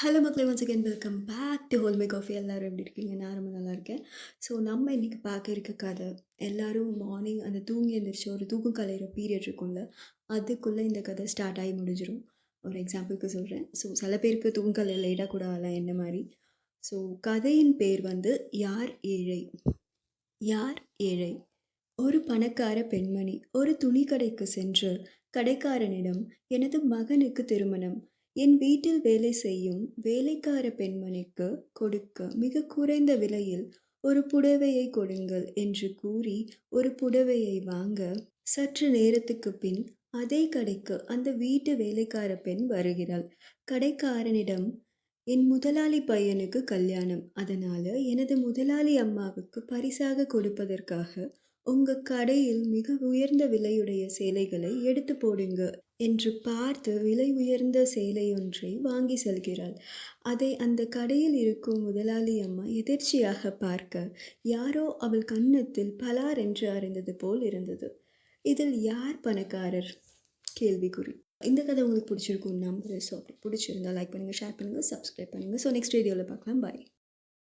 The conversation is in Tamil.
ஹலோ மக்களே once again welcome back to ஹோல்மே coffee எல்லோரும் எப்படி இருக்கீங்க? நான் ரொம்ப நல்லா இருக்கேன் ஸோ நம்ம இன்றைக்கி பார்க்க இருக்க கதை எல்லோரும் மார்னிங் அந்த தூங்கி எழுந்திரிச்சு ஒரு தூக்கம் கலையிற பீரியட் இருக்கும்ல அதுக்குள்ளே இந்த கதை ஸ்டார்ட் ஆகி முடிஞ்சிடும் ஒரு எக்ஸாம்பிளுக்கு சொல்கிறேன் ஸோ சில பேருக்கு தூக்கம் கலை லேட்டாக கூட ஆகலாம் என்ன மாதிரி? ஸோ கதையின் பேர் வந்து யார் ஏழை? யார் ஏழை? ஒரு பணக்கார பெண்மணி ஒரு துணிக்கடைக்கு சென்று கடைக்காரனிடம் எனது மகனுக்கு திருமணம். என் வீட்டில் வேலை செய்யும் வேலைக்கார பெண்மணிக்கு கொடுக்க மிக குறைந்த விலையில் ஒரு புடவையை கொடுங்கள் என்று கூறி ஒரு புடவையை வாங்க சற்று நேரத்துக்கு பின் அதே கடைக்கு அந்த வீட்டு வேலைக்கார பெண் வருகிறாள். கடைக்காரனிடம் என் முதலாளி பையனுக்கு கல்யாணம். அதனால எனது முதலாளி அம்மாவுக்கு பரிசாக கொடுப்பதற்காக உங்க கடையில் மிக உயர்ந்த விலையுடைய சேலைகளை எடுத்து போடுங்க என்று பார்த்து விலை உயர்ந்த சேலை ஒன்றை வாங்கி செல்கிறாள். அதை அந்த கடையில் இருக்கும் முதலாளி அம்மா எதிர்ச்சியாக பார்க்க யாரோ அவள் கன்னத்தில் பலார் என்று அறிந்தது போல் இருந்தது. இதில் யார் பணக்காரர்? கேள்விக்குறி. இந்த கதை உங்களுக்கு பிடிச்சிருக்கும் நம்பர் ஸோ அப்படி பிடிச்சிருந்தா லைக் பண்ணுங்கள் ஷேர் பண்ணுங்கள் சப்ஸ்கிரைப் பண்ணுங்கள் ஸோ நெக்ஸ்ட் வீடியோவில் பார்க்கலாம். பாய்